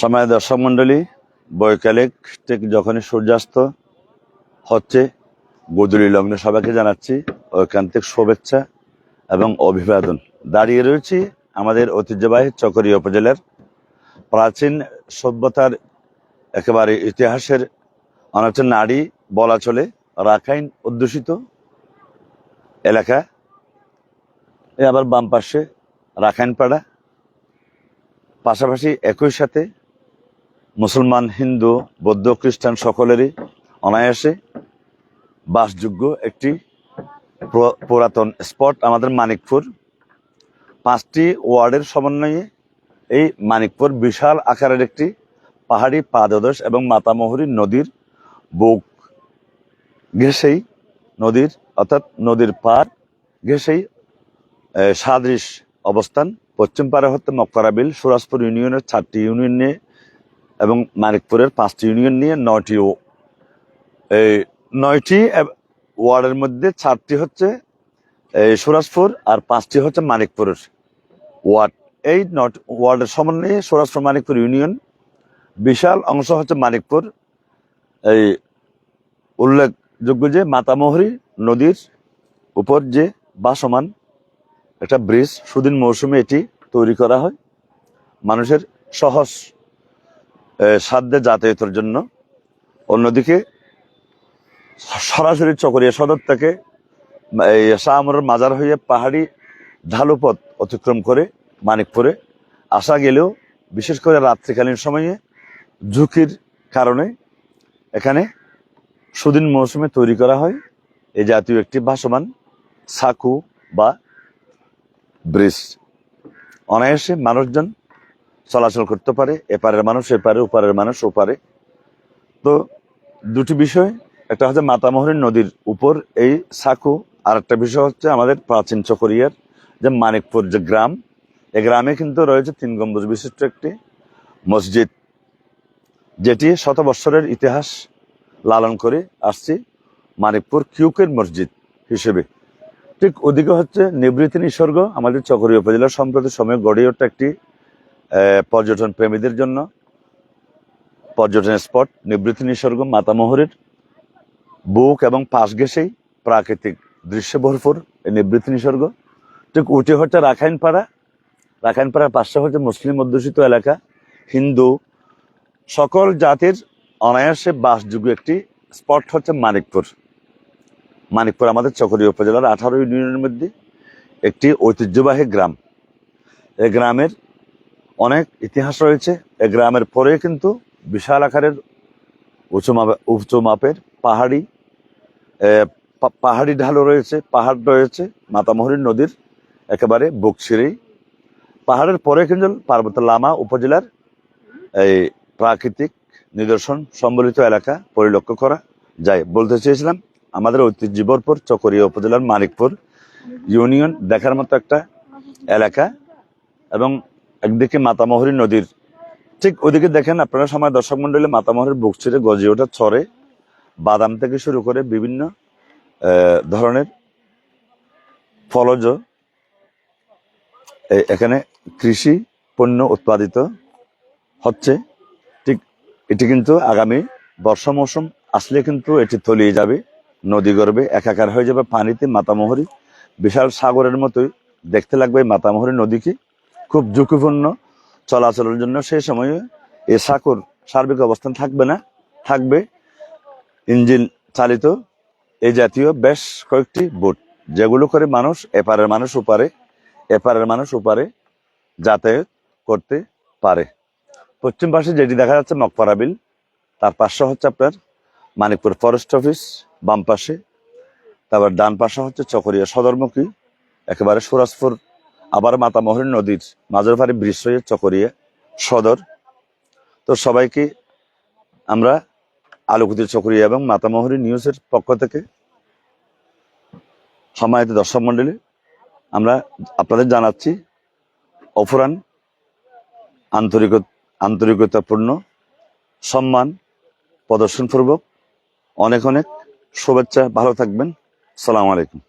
সময় দর্শক মন্ডলী বৈকালিক ঠিক যখনই সূর্যাস্ত হচ্ছে, গোদুলি লগ্নে সবাইকে জানাচ্ছি ঐকান্তিক শুভেচ্ছা এবং অভিবাদন। দাঁড়িয়ে রয়েছি আমাদের ঐতিহ্যবাহী চকরিয়া উপজেলার প্রাচীন সভ্যতার একেবারে ইতিহাসের অনেকটা নারী বলা চলে রাখাইন অধ্যুষিত এলাকা। আবার বাম পাশে রাখাইনপাড়া, পাশাপাশি একই সাথে মুসলমান, হিন্দু, বৌদ্ধ, খ্রিস্টান সকলেরই অনায়াসে বাসযোগ্য একটি পুরা- পুরাতন স্পট আমাদের মানিকপুর। পাঁচটি ওয়ার্ডের সমন্বয়ে এই মানিকপুর বিশাল আকারের একটি পাহাড়ি পাদদেশ এবং মাতামহুরী নদীর বুক ঘেসেই নদীর, অর্থাৎ নদীর পার ঘেসেই সাদৃশ অবস্থান। পশ্চিম পাড়ে হতে মক্করাবিল, সুরাজপুর ইউনিয়নের চারটি ইউনিয়ন নিয়ে এবং মানিকপুরের পাঁচটি ইউনিয়ন নিয়ে নয়টি ও- এই নয়টি ওয়ার্ডের মধ্যে চারটি হচ্ছে, এই সুরাজপুর আর পাঁচটি হচ্ছে মানিকপুরের ওয়ার্ড। এই নট ওয়ার্ডের সমন্বয়ে সুরাজপুর মানিকপুর ইউনিয়ন বিশাল অংশ হচ্ছে মানিকপুর। এই উল্লেখযোগ্য যে মাতামহরী নদীর উপর যে বাসমান একটা ব্রিজ, সুদিন মৌসুমে এটি তৈরি করা হয়। মানুষের সহজ সাধ্যে যাতায়াতের জন্য। অন্যদিকে, সরাসরি চকরিয়া সদর থেকে, এই শাহমরের মাজার হয়ে পাহাড়ি ঢালু পথ অতিক্রম করে মানিকপুরে আসা গেলেও বিশেষ করে রাত্রিকালীন সময়ে ঝুঁকির কারণে এখানে সুদিন মৌসুমে তৈরি করা হয়। এই জাতীয় একটি ভাসমান সাকু বা ব্রিজ। অনায়াসে মানুষজন চলাচল করতে পারে, এপারের মানুষ এপারে, ওপারের মানুষ ওপারে। তো দুটি বিষয়, একটা হচ্ছে মাতামহরী নদীর উপর এই সাকু আর একটা বিষয় হচ্ছে আমাদের প্রাচীন চকরিয়ার যে মানিকপুর যে গ্রাম এই গ্রামে কিন্তু রয়েছে তিন গম্বুজ বিশিষ্ট একটি মসজিদ, যেটি শত বৎসরের ইতিহাস লালন করে আসছে মানিকপুর কিউকের মসজিদ হিসেবে। ঠিক ওদিকে হচ্ছে নিবৃত্তি নিসর্গ, আমাদের চকরিয়া উপজেলার সম্প্রতি সময়ে গড়ে ওঠা একটি পর্যটন প্রেমীদের জন্য। পর্যটন স্পট, নিবৃত্তি নিসর্গ, মাতামহরের বুক এবং পাশ ঘেসেই প্রাকৃতিক দৃশ্য ভরপুর এই নিবৃত্তি নিসর্গ। ঠিক উঠে হচ্ছে রাখাইনপাড়া। রাখাইনপাড়ার পাশে হচ্ছে মুসলিম অধ্যুষিত এলাকা, হিন্দু, সকল জাতির অনায়াসে বাসযোগ্য একটি স্পট হচ্ছে মানিকপুর। মানিকপুর আমাদের চকরিয়া উপজেলার আঠারো ইউনিয়নের মধ্যে একটি ঐতিহ্যবাহী গ্রাম। এই গ্রামের অনেক ইতিহাস রয়েছে। এই গ্রামের পরে কিন্তু বিশাল আকারের উঁচু মাপে, উঁচু মাপের পাহাড়ি পাহাড়ি ঢালও রয়েছে, পাহাড় রয়েছে মাতামহরী নদীর একেবারে বুক ছিঁড়েই পাহাড়ের পরে কিন্তু পার্বত্য লামা উপজেলার এই প্রাকৃতিক নিদর্শন সম্বলিত এলাকা পরিলক্ষ্য করা যায় বলতে চেয়েছিলাম। আমাদের ঐতিহ্য ভরপুর চকরিয়া উপজেলার মানিকপুর ইউনিয়ন দেখার মতো একটা এলাকা এবং একদিকে মাতামহরী নদীর। ঠিক ওদিকে দেখেন আপনারা সময় দর্শক মন্ডলী মাতামহরের বুক ছেড়ে গজিয়ে ওঠা চরে বাদাম থেকে শুরু করে বিভিন্ন ধরনের ফলজ এখানে কৃষি পণ্য উৎপাদিত হচ্ছে। ঠিক এটি কিন্তু আগামী বর্ষা মৌসুম আসলে কিন্তু এটি তলিয়ে যাবে, নদী গর্বে একাকার হয়ে যাবে পানিতে মাতামহরী। বিশাল সাগরের মতোই দেখতে লাগবে মাতামহরী নদীকে। খুব ঝুঁকিপূর্ণ চলাচলের জন্য সেই সময়ে এ সাগর সার্বিক অবস্থান থাকবে না, থাকবে ইঞ্জিন চালিত এই জাতীয় বেশ কয়েকটি বোট, যেগুলো করে মানুষ এপারের মানুষ ওপারে, এপারের মানুষ ওপারে যাতায়াত করতে পারে। পশ্চিম পাশে যেটি দেখা যাচ্ছে মকপাড়া বিল, তার পাশে হচ্ছে আপনার মানিকপুর ফরেস্ট অফিস, বাম পাশে। তারপর ডান পাশে হচ্ছে চকরিয়া সদরমুখী, একেবারে সুরাজপুর আবার মাতামহরী নদীর ব্রিজ হয়ে চকরিয়া সদর। তো সবাইকে আমরা আলোকিত চকরিয়া এবং মাতামহরী নিউজের পক্ষ থেকে সম্মানিত দর্শক মন্ডলী আমরা আপনাদের জানাচ্ছি অফুরান আন্তরিক আন্তরিকতাপূর্ণ সম্মান প্রদর্শনপূর্বক অনেক অনেক শুভেচ্ছা। ভালো থাকবেন। সালাম আলাইকুম।